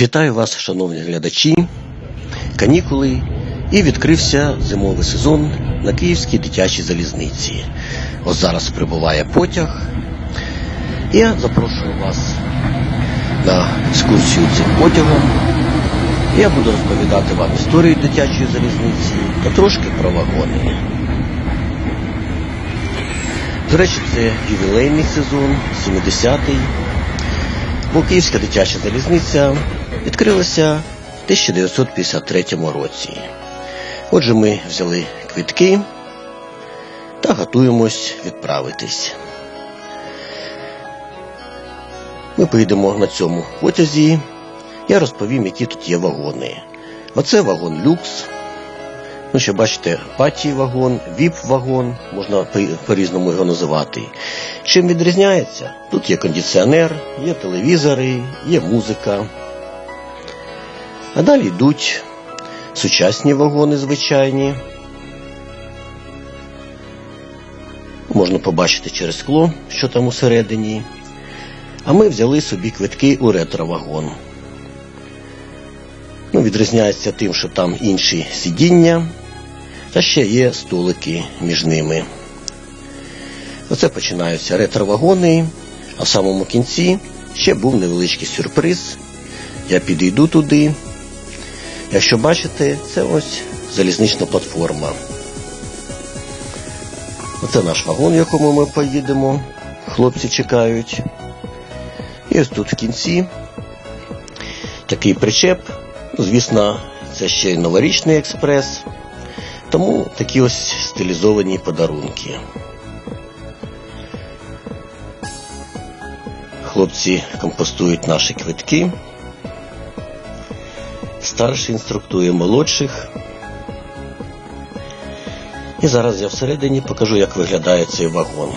Вітаю вас, шановні глядачі. Канікули і відкрився зимовий сезон на Київській дитячій залізниці. Ось зараз прибуває потяг. Я запрошую вас на екскурсію цим потягом. Я буду розповідати вам історію дитячої залізниці та трошки про вагони. До речі, це ювілейний сезон, 70-й. Бо Київська дитяча залізниця відкрилася в 1953 році. Отже, ми взяли квитки та готуємось відправитись. Ми поїдемо на цьому потязі. Я розповім, які тут є вагони. Оце вагон люкс. Ну, що бачите, паті вагон, віп-вагон, можна по- по-різному його називати. Чим відрізняється? Тут є кондиціонер, є телевізори, є музика. А далі йдуть сучасні вагони звичайні. Можна побачити через скло, що там усередині. А ми взяли собі квитки у ретро-вагон. Ну, відрізняється тим, що там інші сидіння, та ще є столики між ними. Оце починаються ретро-вагони, а в самому кінці ще був невеличкий сюрприз. Я підійду туди. Якщо бачите, це ось залізнична платформа. Оце наш вагон, в якому ми поїдемо. Хлопці чекають. І ось тут в кінці такий причеп. Ну, Звісно, це ще й новорічний експрес. Тому такі ось стилізовані подарунки. Хлопці компостують наші квитки. Старший інструктує молодших. І зараз я всередині покажу, як виглядає цей вагон.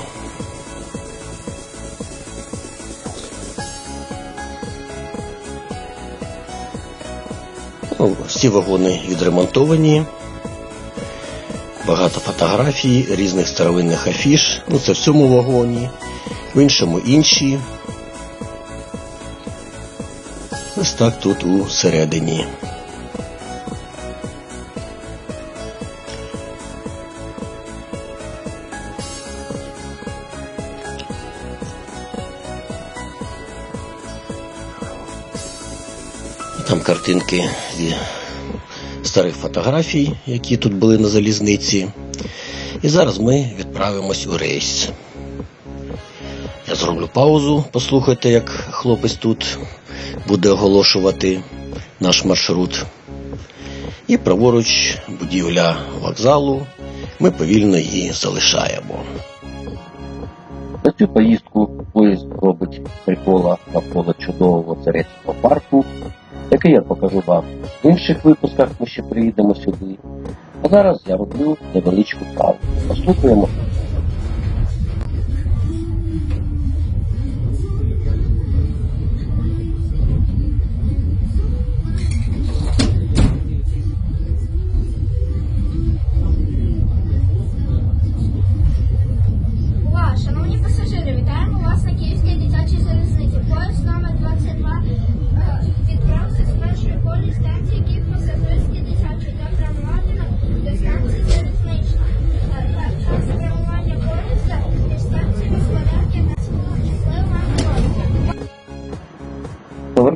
Ну, всі вагони відремонтовані. Багато фотографій, різних старовинних афіш. Ну, це в цьому вагоні, в іншому інші. Ось так тут у середині. Там картинки зі старих фотографій, які тут були на залізниці. І зараз ми відправимось у рейс. Я зроблю паузу, послухайте, як хлопець тут буде оголошувати наш маршрут. І праворуч будівля вокзалу. Ми повільно її залишаємо. На цю поїздку поїзд робить прикола навколо чудового царецького парку, який я покажу вам в інших випусках, ми ще приїдемо сюди. А зараз я роблю невеличку паузу. Послухаємо.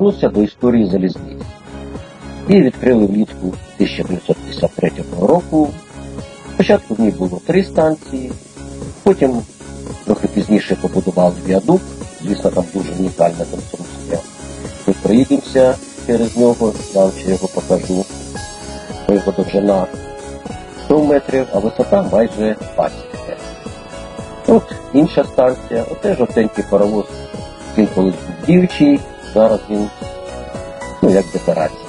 Повернуся до історії залізниці. Її відкрили влітку 1953 року. Спочатку в ній було три станції, потім трохи пізніше побудували віадук. Звісно, там дуже унікальна конструкція. Ми проїдемося через нього, я вам ще його покажу. Його довжина 100 метрів, а висота майже 20 метрів. От інша станція, оте жовтенький паровоз, він колись був діючий, зараз він ну, як декорація.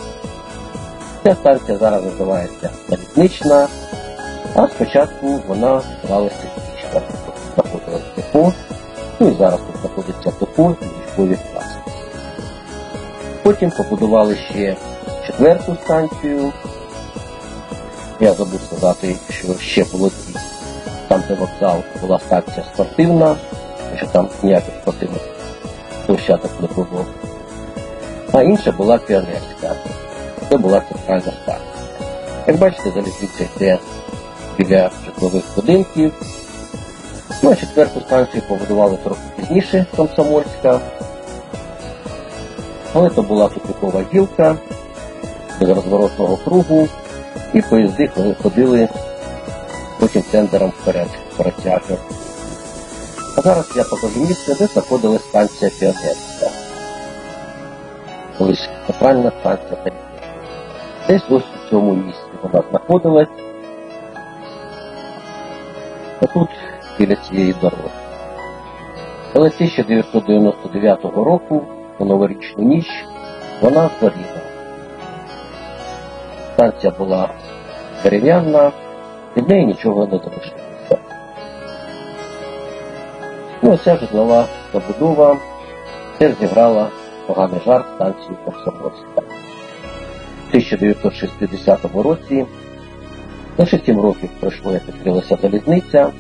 Ця станція зараз називається залізнична, а спочатку вона називалася Київська. Тут знаходилось депо, ну і зараз тут знаходиться депо і військові класи. Потім побудували ще четверту станцію. Я забув сказати, що ще було дві. Там, де вокзал, була станція спортивна, що там ніяких спортивних площадок не було. А інша була піонерська. Це була центральна станція. Як бачите, залізниця йде біля житлових будинків. Ну, а четверту станцію побудували трохи пізніше, Комсомольська. Але то була тупикова гілка без розворотного кругу, і поїзди ходили потім тендером вперед, протягом. А зараз я покажу місце, де знаходилась станція Піонерська. Колись центральна станція Піонерська. Десь ось у цьому місці вона знаходилась. А тут біля цієї дороги. Але 1999 року, у новорічну ніч, вона згоріла. Станція була дерев'яна, від неї нічого не залишилося. Ну, оця житлова забудова теж зіграла поганий жарт станції Комсомольська. У 1960 році, лише 7 років пройшло, як відкрилася залізниця,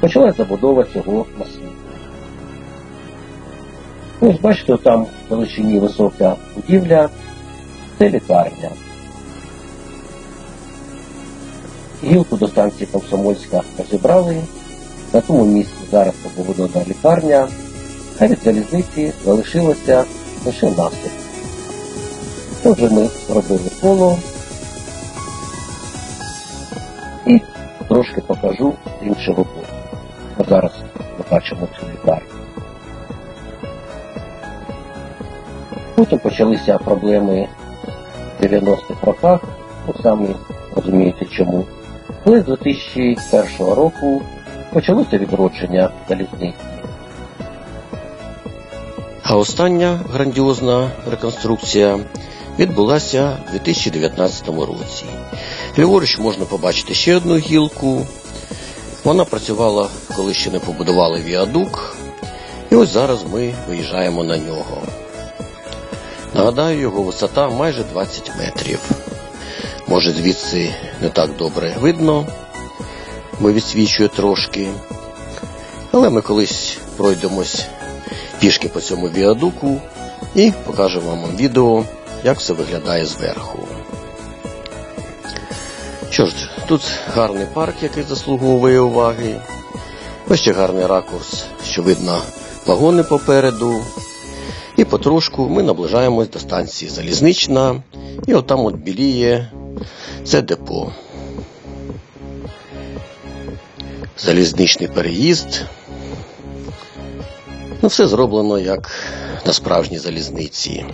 почалась забудова цього масиву. Ось бачите, там в величині висока будівля, це лікарня. Гілку до станції Комсомольська розібрали. На тому місці зараз побудована лікарня, а від залізниці залишилося лише насип. Отже, ми зробили коло і трошки покажу іншого боку. От зараз ми бачимо цю лікарню. Потім почалися проблеми в 90-х роках, ну самі розумієте чому. Але з 2001 року почалося відродження залізниці. А остання грандіозна реконструкція відбулася у 2019 році. Ліворуч можна побачити ще одну гілку. Вона працювала, коли ще не побудували віадук. І ось зараз ми виїжджаємо на нього. Нагадаю, його висота майже 20 метрів. Може звідси не так добре видно, бо відсвічує трошки. Але ми колись пройдемось пішки по цьому віадуку і покажемо вам відео, як все виглядає зверху. Що ж, тут гарний парк, який заслуговує уваги. Ось ще гарний ракурс, що видно вагони попереду. І потрошку ми наближаємось до станції Залізнична, і отам от біліє це депо. Залізничний переїзд. Ну, все зроблено як на справжній залізниці.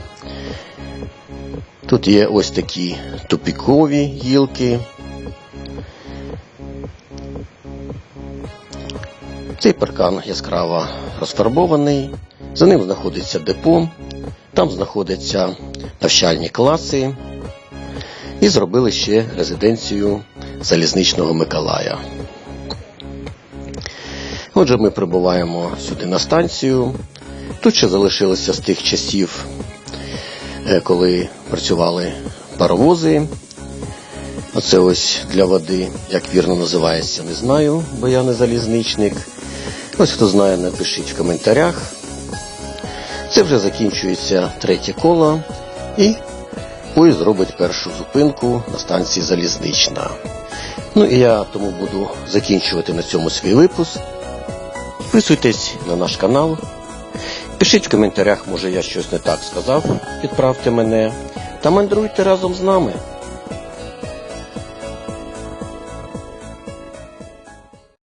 Тут є ось такі тупікові гілки. Цей паркан яскраво розфарбований. За ним знаходиться депо, там знаходяться навчальні класи. І зробили ще резиденцію залізничного Миколая. Отже, ми прибуваємо сюди на станцію. Тут ще залишилося з тих часів, е, коли працювали паровози. Оце ось для води, як вірно називається, не знаю, бо я не залізничник. Ось хто знає, напишіть в коментарях. Це вже закінчується третє коло і поїзд зробить першу зупинку на станції Залізнична. Ну і я тому буду закінчувати на цьому свій випуск. Підписуйтесь на наш канал. Пишіть в коментарях, може я щось не так сказав, підправте мене та мандруйте разом з нами.